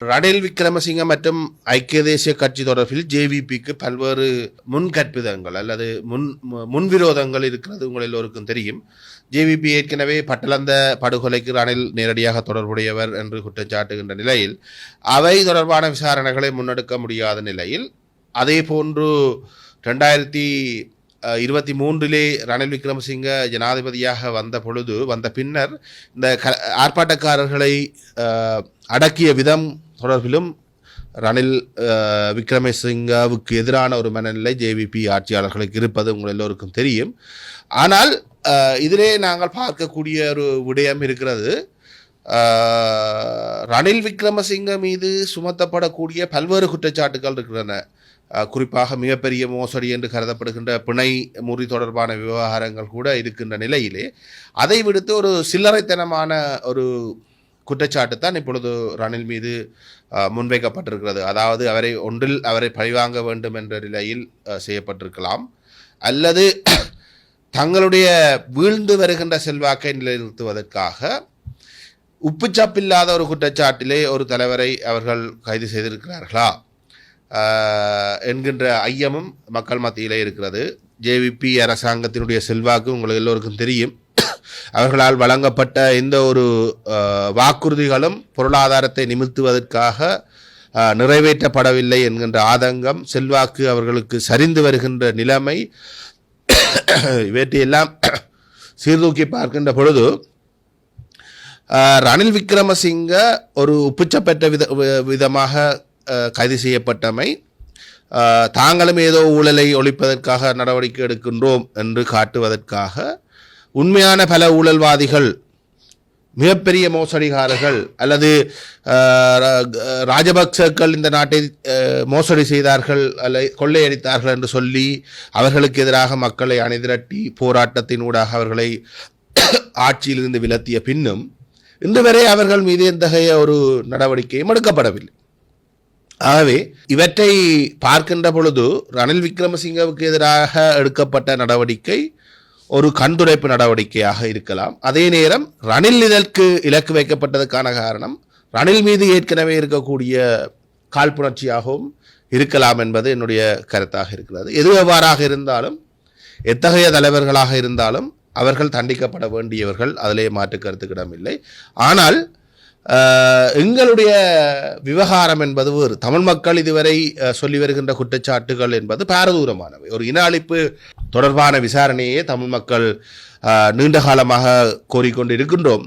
ரணில் விக்ரமசிங்க மற்றும் ஐக்கிய தேசிய கட்சி தொடர்பில் ஜேவிபிக்கு பல்வேறு முன்கற்பிதங்கள் அல்லது முன் முன்விரோதங்கள் இருக்கிறது உங்கள் எல்லோருக்கும் தெரியும். ஜேவிபி ஏற்கனவே பட்டளந்த படுகொலைக்கு ரணில் நேரடியாக தொடர்புடையவர் என்று குற்றச்சாட்டுகின்ற நிலையில் அவை தொடர்பான விசாரணைகளை முன்னெடுக்க முடியாத நிலையில் அதே போன்று ரெண்டாயிரத்தி இருபத்தி மூன்றிலே ரணில் விக்ரமசிங்க ஜனாதிபதியாக வந்த பொழுது வந்த பின்னர் இந்த க ஆர்ப்பாட்டக்காரர்களை அடக்கிய விதம் தொடர்பிலும் ரணில் அஹ், விக்ரமசிங்காவுக்கு எதிரான ஒரு மனநிலை ஜேவிபி ஆட்சியாளர்களுக்கு இருப்பது உங்கள் எல்லோருக்கும் தெரியும். ஆனால் இதிலே நாங்கள் பார்க்கக்கூடிய ஒரு விடயம் இருக்கிறது. ரணில் விக்ரமசிங்க மீது சுமத்தப்படக்கூடிய பல்வேறு குற்றச்சாட்டுகள் இருக்கின்றன. குறிப்பாக மிகப்பெரிய மோசடி என்று கருதப்படுகின்ற பிணை முறி தொடர்பான விவகாரங்கள் கூட இருக்கின்ற நிலையிலே அதை விடுத்து ஒரு சில்லறைத்தனமான ஒரு குற்றச்சாட்டு தான் இப்பொழுது ரணில் மீது முன்வைக்கப்பட்டிருக்கிறது. அதாவது அவரை ஒன்றில் அவரை பழிவாங்க வேண்டும் என்ற நிலையில் செய்யப்பட்டிருக்கலாம். அல்லது தங்களுடைய வீழ்ந்து வருகின்ற செல்வாக்கை நிலைநிறுத்துவதற்காக உப்புச்சப்பில்லாத ஒரு குற்றச்சாட்டிலே ஒரு தலைவரை அவர்கள் கைது செய்திருக்கிறார்களா? என்கின்ற ஐயமும் மக்கள் மத்தியிலே இருக்கிறது. ஜேவிபி அரசாங்கத்தினுடைய செல்வாக்கு உங்களுக்கு எல்லோருக்கும் தெரியும். அவர்களால் வழங்கப்பட்ட எந்த ஒரு வாக்குறுதிகளும் பொருளாதாரத்தை நிமித்துவதற்காக நிறைவேற்றப்படவில்லை என்கின்ற ஆதங்கம் செல்வாக்கு அவர்களுக்கு சரிந்து வருகின்ற நிலைமை இவற்றையெல்லாம் சீர்தூக்கி பார்க்கின்ற பொழுது ரணில் விக்ரமசிங்க ஒரு உப்புச்சப்பெற்ற வித வி- விதமாக கைது செய்யப்பட்டமை தாங்களும் ஏதோ ஊழலை ஒழிப்பதற்காக நடவடிக்கை எடுக்கின்றோம் என்று காட்டுவதற்காக உண்மையான பல ஊழல்வாதிகள் மிகப்பெரிய மோசடிகாரர்கள் அல்லது ராஜபக்சர்கள் ராஜபக்சக்கள் இந்த நாட்டை மோசடி செய்தார்கள் அல்ல கொள்ளையடித்தார்கள் என்று சொல்லி அவர்களுக்கு எதிராக மக்களை அணிதிரட்டி போராட்டத்தினூடாக அவர்களை ஆட்சியிலிருந்து விலத்திய பின்னும் இன்று வரை அவர்கள் மீது எத்தகைய ஒரு நடவடிக்கையும் எடுக்கப்படவில்லை. ஆகவே இவற்றை பார்க்கின்ற பொழுது ரணில் விக்ரமசிங்கவுக்கு எதிராக எடுக்கப்பட்ட நடவடிக்கை ஒரு கண்துடைப்பு நடவடிக்கையாக இருக்கலாம். அதே நேரம் ரணில் இதற்கு இலக்கு வைக்கப்பட்டதுக்கான காரணம் ரணில் மீது ஏற்கனவே இருக்கக்கூடிய காழ்ப்புணர்ச்சியாகவும் இருக்கலாம் என்பது என்னுடைய கருத்தாக இருக்கிறது. எது எவ்வாறாக இருந்தாலும் எத்தகைய தலைவர்களாக இருந்தாலும் அவர்கள் தண்டிக்கப்பட வேண்டியவர்கள் அதிலே மாற்று கருத்துக்கிடம் இல்லை ஆனால் எங்களுடைய விவகாரம் என்பது ஒரு தமிழ் மக்கள் இதுவரை சொல்லி வருகின்ற குற்றச்சாட்டுகள் என்பது பாரதூரமானவை. ஒரு இன அழிப்பு தொடர்பான விசாரணையே தமிழ் மக்கள் நீண்ட காலமாக கோரிக்கொண்டு இருக்கின்றோம்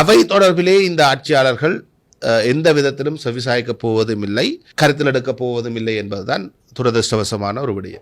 அவை தொடர்பிலே இந்த ஆட்சியாளர்கள் எந்த விதத்திலும் செவிசாய்க்கப் போவதும் இல்லை கருத்தில் எடுக்கப் போவதும் இல்லை என்பதுதான் துரதிருஷ்டவசமான ஒரு விடயம்.